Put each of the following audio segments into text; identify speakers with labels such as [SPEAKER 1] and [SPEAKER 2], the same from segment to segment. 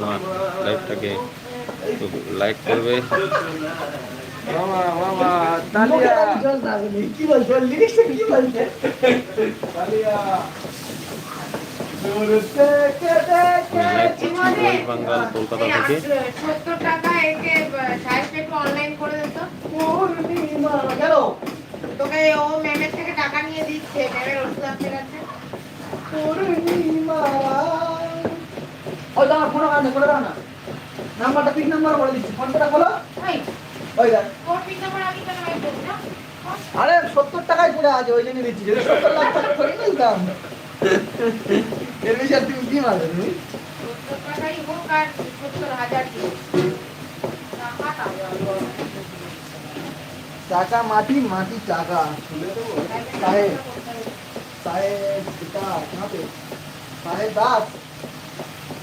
[SPEAKER 1] আমার লাইভটাকে লাইক করবে বেঙ্গল কলকাতা থেকে
[SPEAKER 2] সত্তর টাকা একে অনলাইন করে দিত তোকে ও ম্যামের থেকে টাকা নিয়ে দিচ্ছে ম্যামের ওষুধ আছে
[SPEAKER 3] পূর্ণিমা ওই তোমার ফোন আনে করে দাও না নাম্বারটা পিক নাম্বার বলে দিচ্ছি ফোনটা খোলো
[SPEAKER 2] ওই
[SPEAKER 3] ওই দেখ
[SPEAKER 2] তোর পিন নাম্বার আমি কেন বাইর করবো না
[SPEAKER 3] আরে সত্তর টাকায় পড়ে আছে ওই জন্য দিচ্ছি যদি সত্তর লাখ টাকা করে নিতাম এর বেশি আর তুমি কি মারবে তুমি
[SPEAKER 2] সত্তর টাকাই হোক আর সত্তর হাজার দিও টাকাটা
[SPEAKER 3] টাকা মাটি মাটি টাকা साहेब साहेब पिता कहाँ पे साहेब दास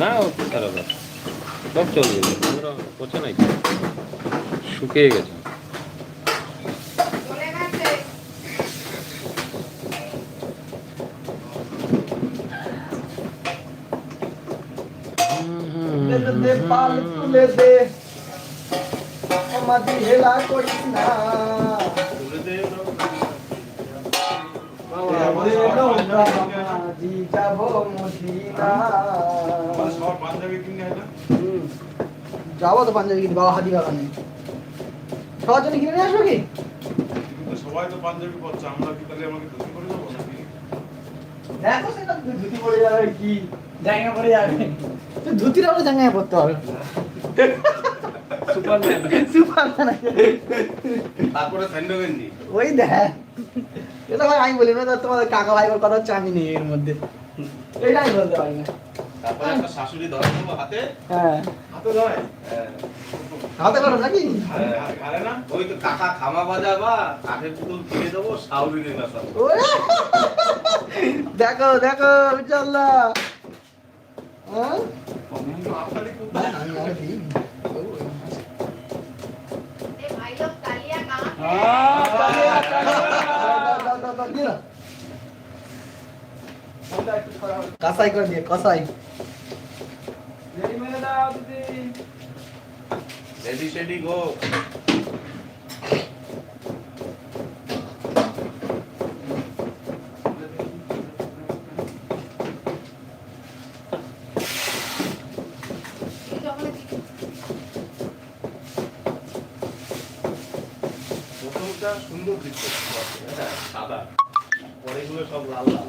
[SPEAKER 1] না
[SPEAKER 3] খারাপ
[SPEAKER 1] সব চলে যাবে পচে নাই শুকিয়ে গেছে।
[SPEAKER 3] দে পাল তুলে দে। আমাদি হেলা করিস না। তুলে দে যাব তো পাঞ্জাবি কিনতে বাবা হাতি বাগানে সবার জন্য কিনে নিয়ে আসব কি
[SPEAKER 4] সবাই তো পাঞ্জাবি পরছে আমরা কি তাহলে আমাকে ধুতি করে দেবো নাকি
[SPEAKER 3] দেখো সেটা ধুতি পরে যাবে কি জায়গা পরে যাবে ধুতিটা হলে জায়গায় পড়তে হবে
[SPEAKER 5] সুপারম্যান
[SPEAKER 3] সুপারম্যান
[SPEAKER 4] তারপরে স্যান্ডো গেঞ্জি
[SPEAKER 3] ওই দেখ। এটা ভাই আমি বলি না তোমাদের কাকা ভাই কথা হচ্ছে আমি নেই এর মধ্যে। এটা আমি বলতে পারি না।
[SPEAKER 4] তারপরে একটা শাশুড়ি ধরে নেব হাতে?
[SPEAKER 3] হ্যাঁ।
[SPEAKER 4] হাতে ধরে
[SPEAKER 3] হাতে করো নাকি?
[SPEAKER 4] আরে না? ওই তো কাকা খামা বাজাবা কাঠের পুতুল কিনে দেবো সাউরি দিন না
[SPEAKER 3] দেখো দেখো বিশাল্লাহ। হ্যাঁ? আমি আর দিই।
[SPEAKER 2] এ ভাই লোক কালিয়া কাম
[SPEAKER 3] দাও, দাও, দাও, দাও, দিয়ে দাও। কাসাই করে দিয়ে কসাই।
[SPEAKER 2] Ready ready
[SPEAKER 4] go. সুন্দর দিচ্ছে হ্যাঁ, সাদা। পরেগুলো সব লাল লাল।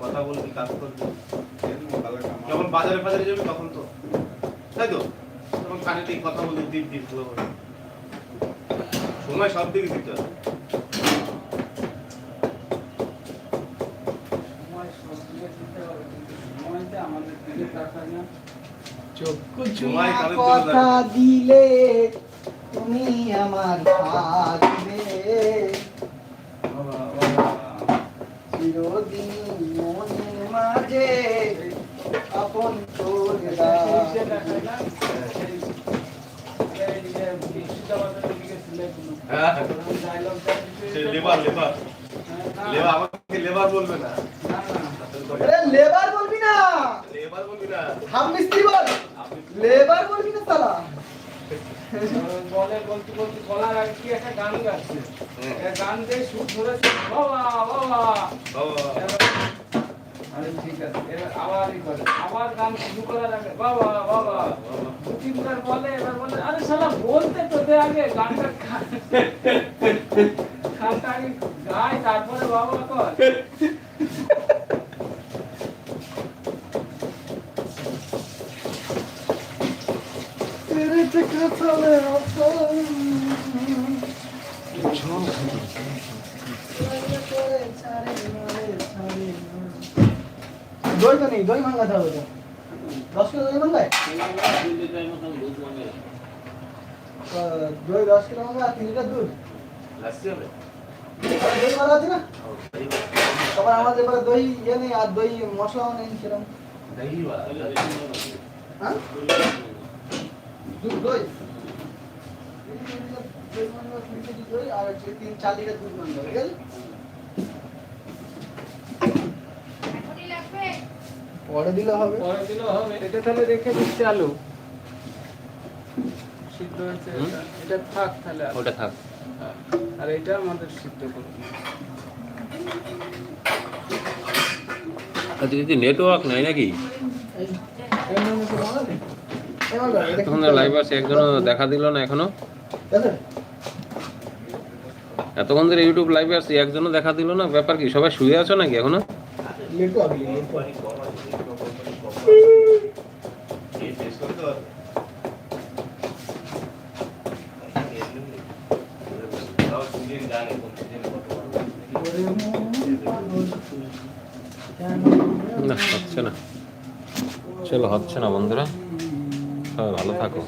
[SPEAKER 4] কথা
[SPEAKER 6] বলবি কাজ করবি? যখন বাজারে বাজারে যাবি তখন তো। তাই তো? তখন কানে কথা বলবি পুরো করে। সময় সব দিকে দিতে হবে।
[SPEAKER 3] কথা দিলে তুমি আমার থাকবে চিরদিন মনের মাঝে আপন করে
[SPEAKER 5] সেই
[SPEAKER 3] দাও।
[SPEAKER 5] যে দেখায় না, সেই- এই যে মুর্শিদাবাদের দিকে ছেলেগুলো।
[SPEAKER 6] হ্যাঁ।
[SPEAKER 5] ওরকম dialogue দেয়,
[SPEAKER 6] সে লেবার লেবার
[SPEAKER 5] হ্যাঁ, না,
[SPEAKER 6] লেবার আমাকে লেবার বলবে না
[SPEAKER 5] না, না।
[SPEAKER 3] আরে লেবার বলবি না
[SPEAKER 6] না
[SPEAKER 3] মিস্ত্রি বল। লেবার বলবি না সালা?
[SPEAKER 5] বলে বলতে বলতে বলার আগে কি একটা গান গাচ্ছে। গান দিয়ে সুর ধরেছে বাবা বাবা।
[SPEAKER 6] বাবা।
[SPEAKER 5] আরে ঠিক আছে এবার আবার ই করে আবার গান শুরু করার আগে বাবা বাবা। দু তিনবার বলে এবার বলে আরে শালা বলতে তো দে আগে গানটা গানটা আগে গায় তারপরে বাবা কর।
[SPEAKER 3] দই তো নেই দই ভাঙাতে হবে দশ কিলো দই ভাঙায় দই দশ কিলো ভাঙা তিন লিটার দুধ দই ভালো আছে না তারপর আমাদের এবারে দই ইয়ে নেই আর দই মশলাও নেই সেরকম হ্যাঁ আর হচ্ছে তিন চার লিটার দুধ ভাঙা ঠিক আছে পরে দিলে হবে।
[SPEAKER 5] পরে দিলেও হবে। এটা তাহলে রেখে দিচ্ছি আলু সিদ্ধ হয়েছে এটা। এটা থাক তাহলে
[SPEAKER 1] ওটা থাক।
[SPEAKER 5] হ্যাঁ। আর এটা আমাদের সিদ্ধ করব।
[SPEAKER 1] আজকে কি নেটওয়ার্ক নাই নাকি? তখন লাইভ আছে একজনও দেখা দিল না
[SPEAKER 3] এখনও?
[SPEAKER 1] এতক্ষণ ধরে ইউটিউব লাইভে আসছি একজনও দেখা দিল না? ব্যাপার কি, সবাই শুয়ে আছো নাকি
[SPEAKER 3] এখনও?
[SPEAKER 1] না, হচ্ছে না। চলো, হচ্ছে না, বন্ধুরা। সবাই ভালো থাকো।